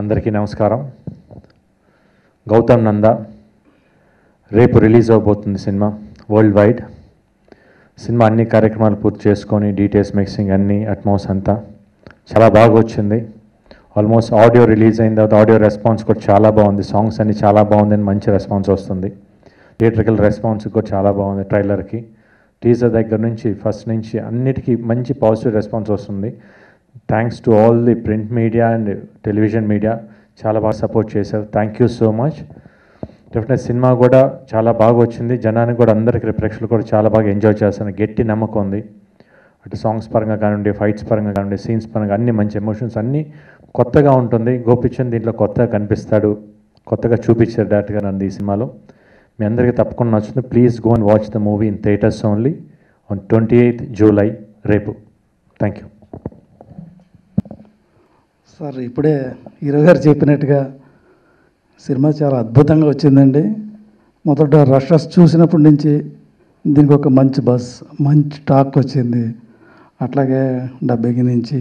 అందరికీ నమస్కారం. గౌతమ్ నంద రేపు రిలీజ్ అవబోతుంది సినిమా వరల్డ్ వైడ్. సినిమా అన్ని కార్యక్రమాలు పూర్తి చేసుకొని డీటెయిల్స్ మిక్సింగ్ అన్ని అట్మాస్ అంతా. చాలా బాగా వచ్చింది. ఆల్మోస్ట్ ఆడియో రిలీజ్ అయిన తర్వాత ఆడియో రెస్పాన్స్ కూడా చాలా బాగుంది. సాంగ్స్ అన్ని చాలా బాగుందని మంచి రెస్పాన్స్ వస్తుంది. థియేట్రికల్ రెస్పాన్స్ కూడా చాలా బాగుంది ట్రైలర్కి టీజర్ దగ్గర నుంచి ఫస్ట్ నుంచి అన్నిటికీ మంచి పాజిటివ్ రెస్పాన్స్ వస్తుంది. Thanks to all the print media and television media చాలా బాగా సపోర్ట్ చేశారు thank you so much definite cinema కూడా చాలా బాగా వచ్చింది. జనానికి కూడా అందరికీ ప్రేక్షకులు కూడా చాలా బాగా ఎంజాయ్ చేస్తాను గట్టి నమ్మకం ఉంది. అటు సాంగ్స్ పరంగా కానివ్వండి ఫైట్స్ పరంగా కానివ్వండి సీన్స్ పరంగా అన్ని మంచి ఎమోషన్స్ అన్నీ కొత్తగా ఉంటుంది. గోపిచంద్ దీంట్లో కొత్తగా కనిపిస్తాడు. కొత్తగా చూపించారు డైరెక్ట్గా నన్ను ఈ సినిమాలో. మీ అందరికీ తప్పకుండా నచ్చుతుంది. Please go and watch the movie in theatres only on twenty eighth July రేపు. థ్యాంక్ యూ సార్ ఇప్పుడే హీరో గారు చెప్పినట్టుగా సినిమా చాలా అద్భుతంగా వచ్చిందండి. మొదట రషస్ చూసినప్పటి నుంచి దీనికి ఒక మంచి బస్ మంచి టాక్ వచ్చింది. అట్లాగే డబ్బింగ్ నుంచి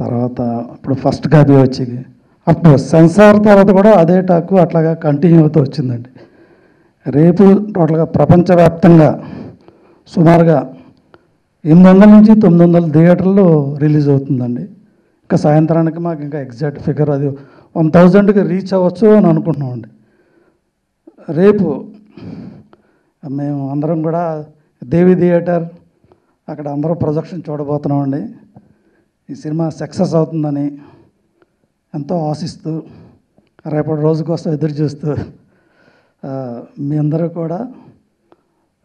తర్వాత ఇప్పుడు ఫస్ట్ కాపీ వచ్చి అప్పుడు సెన్సార్ తర్వాత కూడా అదే టాక్ అట్లాగా కంటిన్యూ అవుతూ వచ్చిందండి. రేపు టోటల్గా ప్రపంచవ్యాప్తంగా సుమారుగా ఎనిమిది వందల నుంచి తొమ్మిది వందల థియేటర్లో రిలీజ్ అవుతుందండి. ఇంకా సాయంత్రానికి మాకు ఇంకా ఎగ్జాక్ట్ ఫిగర్ అది వన్ థౌజండ్కి రీచ్ అవ్వచ్చు అని అనుకుంటున్నామండి. రేపు మేము అందరం కూడా దేవి థియేటర్ అక్కడ అందరూ ప్రొజెక్షన్ చూడబోతున్నామండి. ఈ సినిమా సక్సెస్ అవుతుందని ఎంతో ఆశిస్తూ రేపటి రోజు కోసం ఎదురు చూస్తూ మీ అందరూ కూడా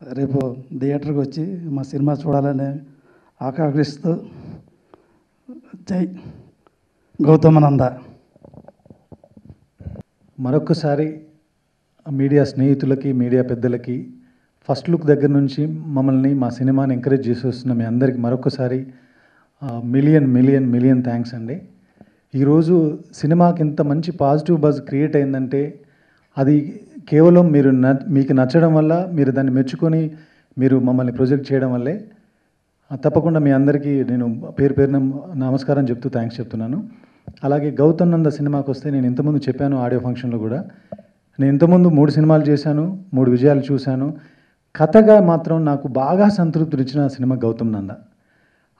రేపు థియేటర్కి వచ్చి మా సినిమా చూడాలని ఆకాంక్షిస్తూ జై గౌతమానంద. మరొకసారి మీడియా స్నేహితులకి మీడియా పెద్దలకి ఫస్ట్ లుక్ దగ్గర నుంచి మమ్మల్ని మా సినిమాని ఎంకరేజ్ చేసి వస్తున్న మీ అందరికి మరొకసారి మిలియన్ మిలియన్ మిలియన్ థ్యాంక్స్ అండి. ఈరోజు సినిమాకి ఇంత మంచి పాజిటివ్ బజ్ క్రియేట్ అయిందంటే అది కేవలం మీరు న మీకు నచ్చడం వల్ల మీరు దాన్ని మెచ్చుకొని మీరు మమ్మల్ని ప్రొజెక్ట్ చేయడం వల్లే తప్పకుండా మీ అందరికీ నేను పేరు పేరున నమస్కారం చెప్తూ థ్యాంక్స్ చెప్తున్నాను. అలాగే గౌతమ్ నంద సినిమాకి వస్తే నేను ఇంతకుముందు చెప్పాను ఆడియో ఫంక్షన్లో కూడా. నేను ఇంతకుముందు మూడు సినిమాలు చేశాను మూడు విజయాలు చూశాను. కథగా మాత్రం నాకు బాగా సంతృప్తినిచ్చిన సినిమా గౌతమ్ నంద.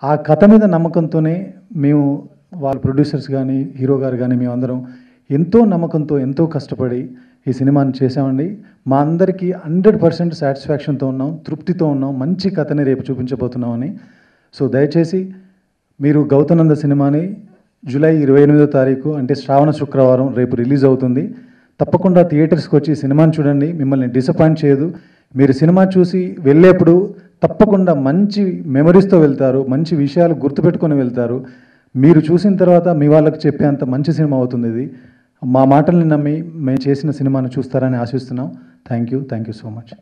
ఆ కథ మీద నమ్మకంతోనే మేము వాళ్ళ ప్రొడ్యూసర్స్ కానీ హీరో గారు కానీ మేమందరం ఎంతో నమ్మకంతో ఎంతో కష్టపడి ఈ సినిమాని చేసామండి మా అందరికీ హండ్రెడ్ పర్సెంట్ సాటిస్ఫాక్షన్తో ఉన్నాం తృప్తితో ఉన్నాం మంచి కథని రేపు చూపించబోతున్నామని. సో దయచేసి మీరు గౌతనంద సినిమాని జూలై ఇరవై ఎనిమిదో తారీఖు అంటే శ్రావణ శుక్రవారం రేపు రిలీజ్ అవుతుంది. తప్పకుండా థియేటర్స్కి వచ్చి సినిమాని చూడండి మిమ్మల్ని డిసప్పాయింట్ చేయదు. మీరు సినిమా చూసి వెళ్ళేప్పుడు తప్పకుండా మంచి మెమరీస్తో వెళ్తారు మంచి విషయాలు గుర్తుపెట్టుకొని వెళ్తారు. మీరు చూసిన తర్వాత మీ వాళ్ళకి చెప్పేంత మంచి సినిమా అవుతుంది ఇది. మా మాటల్ని నమ్మి మేము చేసిన సినిమాను చూస్తారని ఆశిస్తున్నాం. Thank you thank you so much